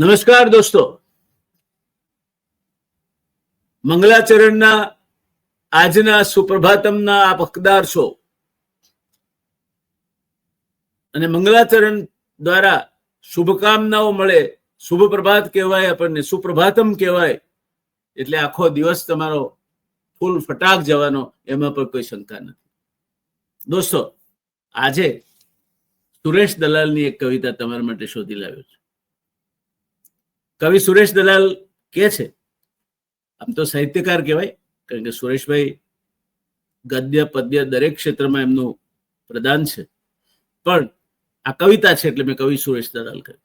નમસ્કાર દોસ્તો. મંગલાચરણના આજના સુપ્રભાતમના આપ હકદાર છો. અને મંગલાચરણ દ્વારા શુભકામનાઓ મળે શુભ પ્રભાત કહેવાય આપણને, સુપ્રભાતમ કહેવાય, એટલે આખો દિવસ તમારો ફૂલ ફટાક જવાનો એમાં પણ કોઈ શંકા નથી. દોસ્તો, આજે સુરેશ દલાલની એક કવિતા તમારા માટે શોધી લાવ્યો છું. કવિ સુરેશ દલાલ કે છે? આમ તો સાહિત્યકાર કહેવાય, કારણ કે સુરેશભાઈ ગદ્ય, પદ્ય દરેક ક્ષેત્રમાં એમનું પ્રદાન છે. પણ આ કવિતા છે એટલે મેં કવિ સુરેશ દલાલ કહ્યું.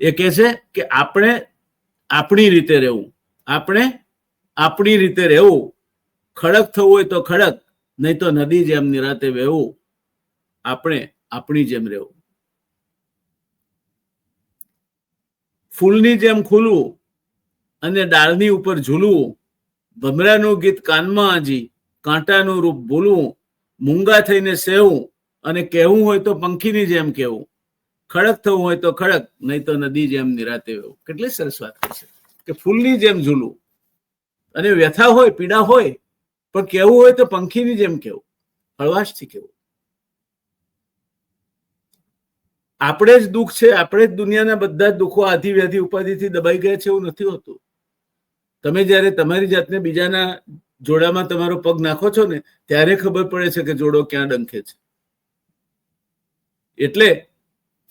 એ કહે છે કે આપણે આપણી રીતે રહેવું. આપણે આપણી રીતે રહેવું. ખડક થવું હોય તો ખડક, નહીં તો નદી જેમ નિરાતે વહેવું. આપણે આપણી જેમ રહેવું. ફૂલની જેમ ખુલવું અને ડાળની ઉપર ઝૂલવું, ભમરાનું ગીત કાનમાં હજી કાંટાનું રૂપ ભૂલવું મૂંગા થઈને સેવું અને કહેવું હોય તો પંખીની જેમ કહેવું. ખડક થવું હોય તો ખડક, નહીં તો નદી જેમ નિરાતે વહેવું કેટલી સરસ વાત છે. કે ફૂલની જેમ ઝૂલવું અને વ્યથા હોય, પીડા હોય, પણ કહેવું હોય તો પંખીની જેમ કહેવું. હળવાશથી કહેવું. આપણે જ દુઃખ છે, આપણે જ દુનિયાના બધા જ દુઃખો આધિ વ્યાધિ ઉપાધિથી દબાઈ ગયા છે એવું નથી હોતું. તમે જ્યારે તમારી જાતને બીજાના જોડામાં તમારો પગ નાખો છો ને, ત્યારે ખબર પડે છે કે જોડો ક્યાં ડંખે છે. એટલે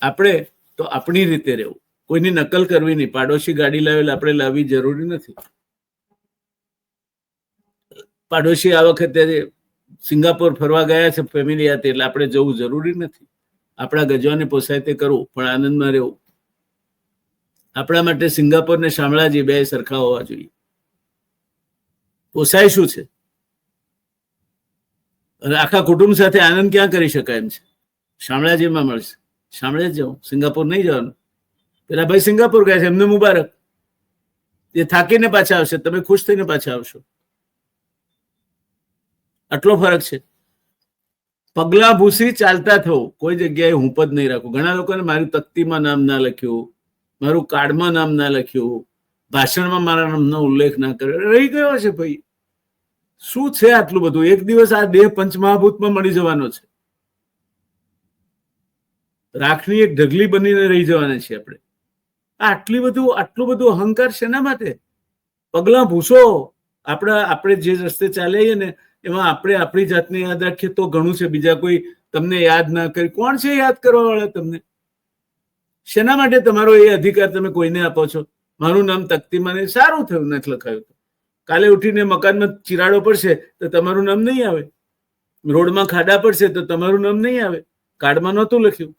આપણે તો આપણી રીતે રહેવું. કોઈની નકલ કરવી નહીં. પાડોશી ગાડી લાવેલ આપણે લાવવી જરૂરી નથી. પાડોશી આ વખતે સિંગાપોર ફરવા ગયા છે, ફેમિલી સાથે, એટલે આપણે જવું જરૂરી નથી. આપણા ગજવાને પોસાય તે કરવું, પણ આનંદમાં રહેવું. આપણા માટે સિંગાપોર ને શામળાજી બે સરખા હોવા જોઈએ. પોસાય શું છે? અને આખા કુટુંબ સાથે આનંદ ક્યાં કરી શકાય એમ છે? શામળાજીમાં મળશે. શામળે જ જાઉં સિંગાપોર નહીં જવાનું. પેલા ભાઈ સિંગાપોર ગયા છે. એમને મુબારક. એ થાકીને પાછા આવશે. તમે ખુશ થઈને પાછા આવશો. આટલો ફરક છે. પગલા ભૂસી ચાલતા થવું કોઈ જગ્યાએ હું પદ નહીં રાખું. ઘણા લોકોને મારું તકતીમાં નામ ના લખ્યું. મારું કાર્ડમાં નામ ના લખ્યું. ભાષણમાં મારા નામનો ઉલ્લેખ ના કર્યો. રહી ગયો છે ભાઈ. શું છે આટલું બધું? એક દિવસ આ દેહ પંચમહાભૂતમાં મળી જવાનો છે. રાખની એક ઢગલી બનીને રહી જવાના છીએ આપણે. આટલી બધું, આટલું બધું અહંકાર શેના માટે? પગલા ભૂસો. આપણા, આપણે જે રસ્તે ચાલીએ ને એમાં આપણે આપણી જાતને યાદ રાખીએ તો ઘણું છે. બીજા કોઈ તમને યાદ ના કરી. કોણ છે યાદ કરવા વાળા તમને? શેના માટે તમારો એ અધિકાર તમે કોઈને આપો છો? મારું નામ તકતીમાં સારું થયું નથી લખાયું કાલે ઉઠીને મકાનમાં ચિરાડો પડશે તો તમારું નામ નહીં આવે. રોડમાં ખાડા પડશે તો તમારું નામ નહીં આવે. કાર્ડમાં નહોતું લખ્યું.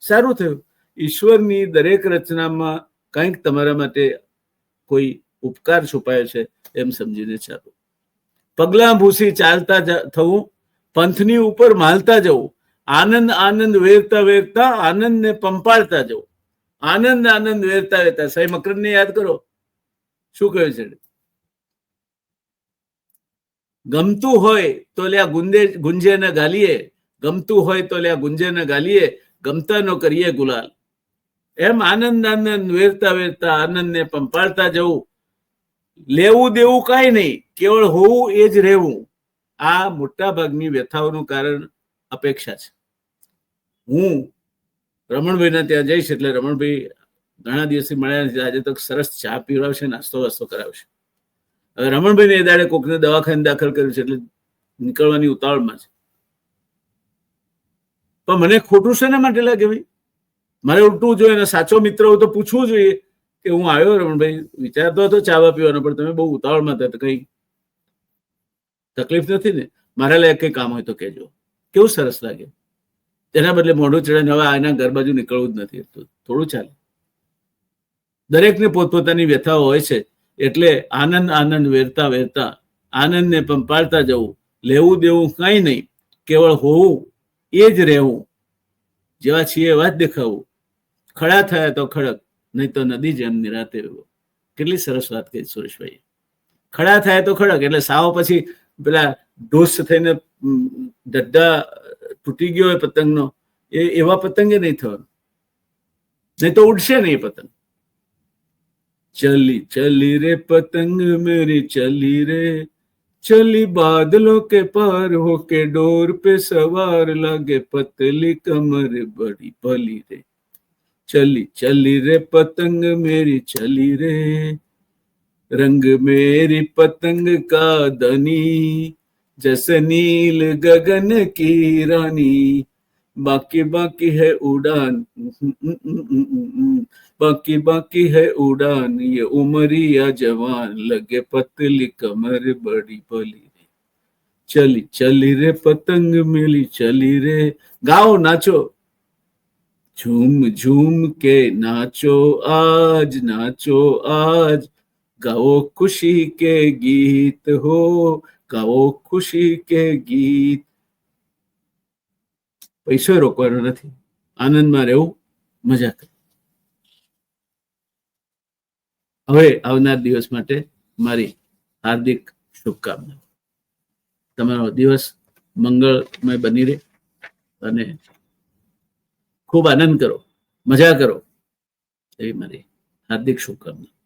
સારું થયું. ઈશ્વરની દરેક રચનામાં કંઈક તમારા માટે કોઈ ઉપકાર છુપાયો છે એમ સમજીને ચાલો. પગલા ભૂસી ચાલતા થવું, પંથની ઉપર માલતા જવું, આનંદ આનંદ વેરતા વેરતા આનંદને પંપાળતા જવું. આનંદ આનંદ વેરતા વેરતા. સાહેબ મકરને યાદ કરો. શું કહ્યું છે? ગમતું હોય તો લ્યા ગુંદે ગુંજે ને ગાલીએ. ગમતું હોય તો લ્યા ગુંજે ને ગાલીએ. ગમતા નો કરીએ ગુલાલ. એમ આનંદ આનંદ વેરતા વેરતા આનંદને પંપાળતા જવું. લેવું દેવું કઈ નહીં, કેવળ હોવું એ જ રહેવું. આ મોટા ભાગની વ્યથાઓનું કારણ અપેક્ષા છે. હું રમણભાઈના ત્યાં જઈશ એટલે રમણભાઈ ઘણા દિવસથી મળ્યા નથી, આજે તો સરસ ચા પીવડાવશે, નાસ્તો વાસ્તો કરાવશે. હવે રમણભાઈને એ દાડે કોકને દવાખાને દાખલ કર્યું છે એટલે નીકળવાની ઉતાવળમાં છે. પણ મને ખોટું શેના માટે લાગે ભાઈ? મારે ઉલટવું જોઈએ અને સાચો મિત્ર તો પૂછવું જોઈએ. કે હું આવ્યો રમણભાઈ વિચારતો હતો ચાવા પીવાનો, પણ તમે બહુ ઉતાવળમાં હતા કઈ તકલીફ નથી ને? મારા લાયક કઈ કામ હોય તો કહેજો. કેવું સરસ લાગે? તેના બદલે મોઢું ચડાવીને હવે આના ઘર બાજુ નીકળવું જ નથી. થોડું ચાલે. દરેકને પોતપોતાની વ્યથાઓ હોય છે, એટલે આનંદ આનંદ વેરતા વેરતા, આનંદને પંપાળતા જવું, લેવું દેવું કઈ નહીં, કેવળ હોવું, એ જ રહેવું. જેવા છીએ એવા જ દેખાવું. ખડા થયા તો ખડક. નહીં તો નદી જેમ નિરાતે કેટલી સરસ વાત કહી સુરેશભાઈ ખડા થાય તો ખડક, એટલે સાવ પછી પેલા ઢોસ થઈને દડ્ડા તૂટી ગયો હોય પતંગનો, એ એવા પતંગે નહીં થવાનું. નહીં તો ઉડશે નહીં પતંગ. ચલી ચલી રે પતંગ મેરી, ચલી રે. ચલી બાદલો કે પાર હો કે ડોર પે સવાર લાગે, પતલી કમર બડી ભલી રે. चली चली रे पतंग मेरी, चली रे। रंग मेरी पतंग का धनी, जैसे नील गगन की रानी। बाकी बाकी है उड़ान। बाकी बाकी है उड़ान, ये उमरिया जवान। लगे पतली कमर बड़ी बली चली चली रे पतंग मिली चली रे। गाओ, नाचो। ઝૂમ ઝૂમ કે નાચો આજ નાચો આજ ગાઓ ખુશી કે ગીત હો ગાઓ ખુશી કે ગીત પૈસો રોકવાનો નથી, આનંદમાં રહેવું, મજા કરે. હવે આવનાર દિવસ માટે મારી હાર્દિક શુભકામના. તમારો દિવસ મંગળમય બની રહે અને ખૂબ આનંદ કરો. મજા કરો. એવી મારી હાર્દિક શુભકામના.